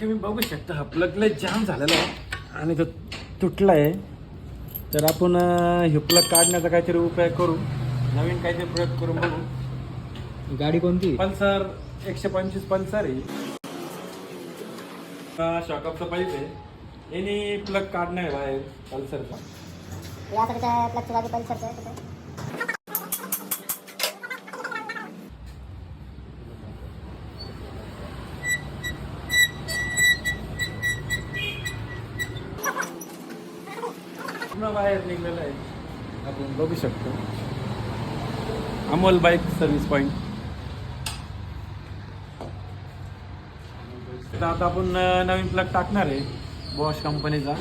तुम्ही बघू शकता. हा प्लग लय जाम झालेला आहे. आणि तो तुटला आहे तर आपण हे प्लग काढण्याचा काहीतरी उपाय करू. नवीन काहीतरी प्रयोग करून बघू. गाडी कोणती? पल्सर एकशे पंचवीस पल्सर आहे. शॉकअपचा आहे. याने प्लग काढणं आहे बाहेर पल्सरचा. पूर्ण बाहेर निघलेलं आहे. आपण बघू शकतो. अमोल बाईक सर्व्हिस पॉईंट आता आपण नवीन प्लग टाकणार आहे. बॉश कंपनीचा